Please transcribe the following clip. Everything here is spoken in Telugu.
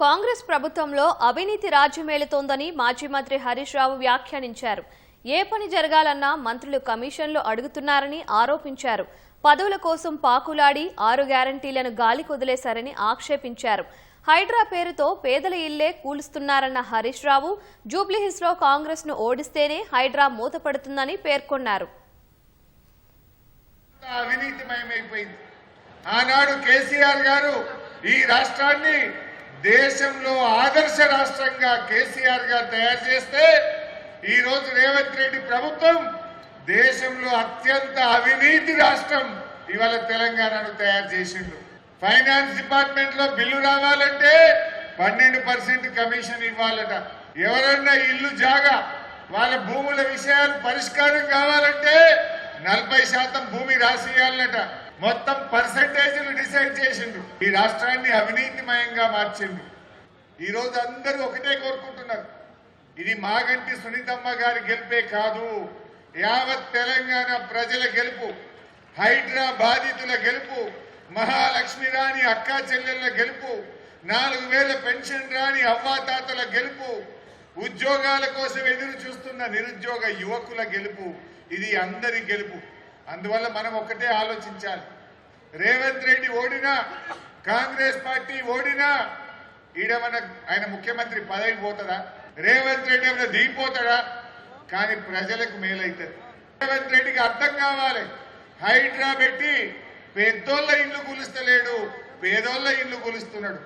కాంగ్రెస్ ప్రభుత్వంలో అవినీతి రాజ్యమేలుతోందని మాజీ మంత్రి హరీష్ రావు వ్యాఖ్యానించారు. ఏ పని జరగాలన్నా మంత్రులు కమిషన్లు అడుగుతున్నారని ఆరోపించారు. పదవుల కోసం పాకులాడి ఆరు గ్యారంటీలను గాలి కుదిలేశారని ఆక్షేపించారు. హైడ్రా పేరుతో పేదల ఇల్లే కూలుస్తున్నారన్న హరీష్ రావు జూబ్లీహిల్స్లో కాంగ్రెస్ను ఓడిస్తేనే హైడ్రా మూతపడుతుందని పేర్కొన్నారు. ఆనాడు కేసీఆర్ గారు ఈ రాష్ట్రాన్ని దేశంలో ఆదర్శ రాష్ట్రంగా కేసీఆర్ గారు తయారు చేస్తే ఈ రోజు రేవంత్ రెడ్డి ప్రభుత్వం దేశంలో అత్యంత అవినీతి రాష్ట్రం ఇవాళ తెలంగాణను తయారు చేసిండు. ఫైనాన్స్ డిపార్ట్మెంట్లో బిల్లు రావాలంటే పన్నెండు పర్సెంట్ కమిషన్ ఇవ్వాలట. ఎవరన్నా ఇల్లు జాగా వాళ్ళ భూముల విషయాలు పరిష్కారం కావాలంటే నలభై శాతం భూమి రాసియాలట మొత్తం పర్సంటేజీలు డిసైడ్ చేసిండు ఈ రాష్ట్రాన్ని అవినీతిమయంగా మార్చిండు ఈ రోజు అందరూ ఒకటే కోరుకుంటున్నారు. ఇది మాగంటి సునీతమ్మ గారి గెలిపే కాదు యావత్ తెలంగాణ ప్రజల గెలుపు హైడ్రా బాధితుల గెలుపు మహాలక్ష్మి రాణి అక్కా చెల్లెళ్ళ గెలుపు నాలుగు వేల పెన్షన్ రాని అవ్వాతాతల గెలుపు ఉద్యోగాల కోసం ఎదురు చూస్తున్న నిరుద్యోగ యువకుల గెలుపు ఇది అందరి గెలుపు. అందువల్ల మనం ఒకటే ఆలోచించాలి. రేవంత్ రెడ్డి ఓడినా కాంగ్రెస్ పార్టీ ఓడినా ఈడ మన ఆయన ముఖ్యమంత్రి పదవి పోతుందా రేవంత్ రెడ్డి ఏమైనా దిగిపోతాడా? కానీ ప్రజలకు మేలైతుంది. రేవంత్ రెడ్డికి అర్థం కావాలి. హైడ్రా పెట్టి పెద్దోళ్ళ ఇల్లు కూలుస్తలేడు పేదోళ్ళ ఇల్లు కూలుస్తున్నాడు